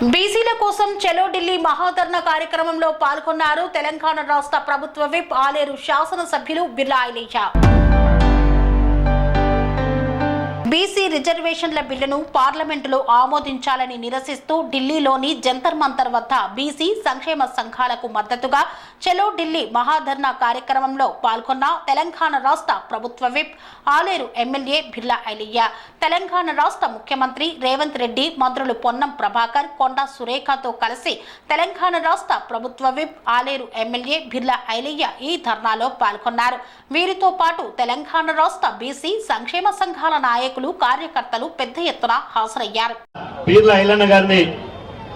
బీసీల కోసం చలో ఢిల్లీ మహాధర్ణ కార్యక్రమంలో పాల్గొన్నారు తెలంగాణ రాష్ట్ర ప్రభుత్వ విప్ ఆలేరు శాసనసభ్యులు బిర్లా ఐలేషా. బీసీ రిజర్వేషన్ల బిల్లును పార్లమెంటులో ఆమోదించాలని నిరసిస్తూ ఢిల్లీలోని జంతర్ మంతర్ వద్ద బీసీ సంక్షేమ సంఘాలకు మద్దతుగా చలో ఢిల్లీ మహాధర్నా కార్యక్రమంలో పాల్గొన్న తెలంగాణ రాష్ట్ర ప్రభుత్వ విప్ ఆలేరు ఎమ్మెల్యే బిర్లా ఐలయ్య. తెలంగాణ రాష్ట్ర ముఖ్యమంత్రి రేవంత్ రెడ్డి మంత్రులు పొన్నం ప్రభాకర్ కొండా సురేఖతో కలిసి తెలంగాణ రాష్ట్ర ప్రభుత్వ విప్ ఆలేరు ఎమ్మెల్యే బిర్లా ఐలయ్య ఈ ధర్నాలో పాల్గొన్నారు. వీరితో పాటు తెలంగాణ రాష్ట్ర బీసీ సంక్షేమ సంఘాల నాయకులు కార్యకర్తలు పెద్ద ఎత్తున హాజరయ్యారు. పీర్ల ఐలన్న గారిని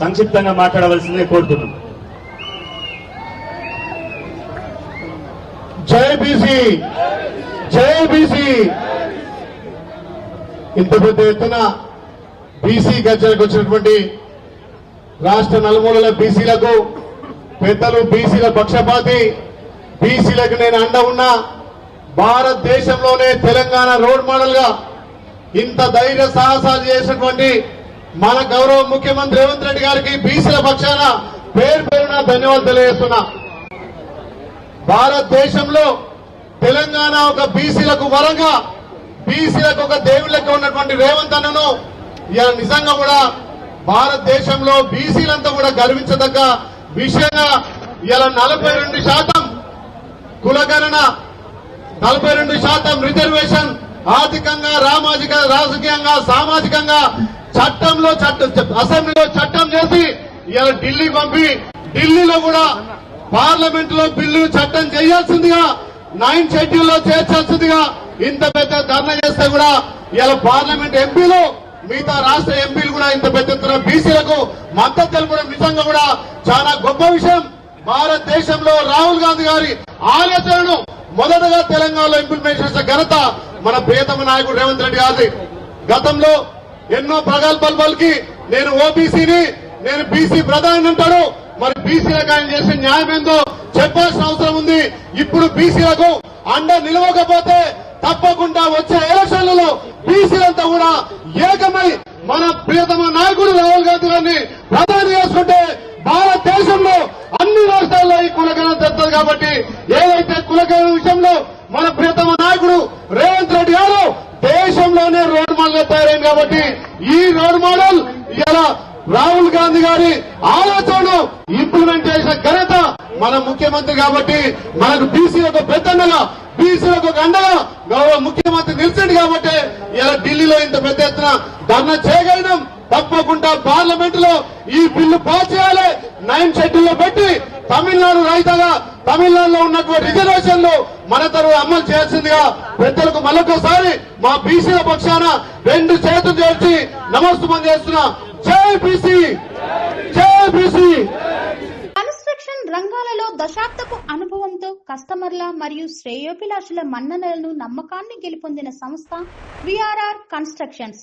సంక్షిప్తంగా మాట్లాడవలసిందే కోరుతున్నాం. జై బీసీ జై బీసీ. ఇంత పెద్ద ఎత్తున బీసీ గర్జనకు వచ్చినటువంటి రాష్ట్ర నలుమూలల బీసీలకు పెద్దలు బీసీల పక్షపాతి బీసీలకు నేను అండ ఉన్నా భారతదేశంలోనే తెలంగాణ రోడ్ మోడల్గా ఇంత ధైర్య సాహసాలు చేసినటువంటి మన గౌరవ ముఖ్యమంత్రి రేవంత్ రెడ్డి గారికి బీసీల పక్షాన పేరు పేరున ధన్యవాదాలు తెలియజేస్తున్నా. భారతదేశంలో తెలంగాణ ఒక బీసీలకు వరంగా బీసీలకు ఒక దేవుళ్ళకి ఉన్నటువంటి రేవంత్ అన్నను నిజంగా కూడా భారతదేశంలో బీసీలంతా కూడా గర్వించదగ్గ విషయంగా ఇలా నలభై రెండు శాతం కులగణన నలభై రెండు శాతం రిజర్వేషన్ ఆర్థికంగా రామాజిక రాజకీయంగా సామాజికంగా చట్టంలో చట్టం అసెంబ్లీలో చట్టం చేసి ఇలా ఢిల్లీ పంపి ఢిల్లీలో కూడా పార్లమెంట్లో బిల్లు చట్టం చేయాల్సిందిగా నైన్ షెడ్యూల్లో చేర్చాల్సిందిగా ఇంత పెద్ద ధర్నా చేస్తే కూడా ఇలా పార్లమెంట్ ఎంపీలు మిగతా రాష్ట్ర ఎంపీలు కూడా ఇంత పెద్ద ఎత్తున బీసీలకు మద్దతు తెలపడం నిజంగా కూడా చాలా గొప్ప విషయం. భారతదేశంలో రాహుల్ గాంధీ గారి ఆలోచనను మొదటగా తెలంగాణలో ఇంప్లిమెంట్ చేసిన ఘనత మన ప్రియతమ నాయకుడు రేవంత్ రెడ్డి గారిది. గతంలో ఎన్నో ప్రగల్భాలు పలికి నేను ఓబీసీని నేను బీసీ ప్రధాని అంటాడు. మరి బీసీలకు ఆయన చేసే న్యాయం ఏందో చెప్పాల్సిన అవసరం ఉంది. ఇప్పుడు బీసీలకు అండ నిలవకపోతే తప్పకుండా వచ్చే ఎలక్షన్లలో బీసీలంతా కూడా ఏకమై మన ప్రియతమ నాయకుడు రాహుల్ గాంధీ గారిని ప్రధాని చేసుకుంటే భారతదేశంలో అన్ని రాష్ట్రాల్లో ఈ కులగణన జరుగుతుంది కాబట్టి ఏదైతే కులగణన విషయంలో మన ప్రియతమ నాయకుడు రేవంత్ రెడ్డి గారు దేశంలోనే రోడ్ మోడల్గా తయారైంది కాబట్టి ఈ రోడ్ మోడల్ ఇలా రాహుల్ గాంధీ గారి ఆలోచనను ఇంప్లిమెంట్ చేసిన ఘనత మన ముఖ్యమంత్రి కాబట్టి మనకు బీసీలకు పెద్దన్నగా బీసీలకు ఒక అండగా గౌరవ ముఖ్యమంత్రి నిలిచింది కాబట్టి ఇలా ఢిల్లీలో ఇంత పెద్ద ఎత్తున ధర్నా చేయగలిగినాం తప్పకుండా పార్లమెంట్లో ఈ బిల్లు పాస్ చేయాలి. నైన్ షెడ్యూల్లో పెట్టి తమిళనాడు రైతుగా తమిళనాడులో ఉన్నటువంటి రిజర్వేషన్లు మన తరువు అమలు చేయాల్సిందిగా పెద్దలకు మరొకసారి మా బీసీల పక్షాన రెండు చేతులు చేర్చి నమస్తమం చేస్తున్నా. జై బీసీ! జై బీసీ! కన్స్ట్రక్షన్ రంగాలలో దశాబ్దపు అనుభవంతో కస్టమర్ల మరియు శ్రేయోభిలాషుల మన్ననలను నమ్మకాన్ని గెలుపొందిన సంస్థ VRR constructions.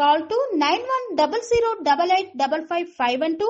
Call to 9100 8855 and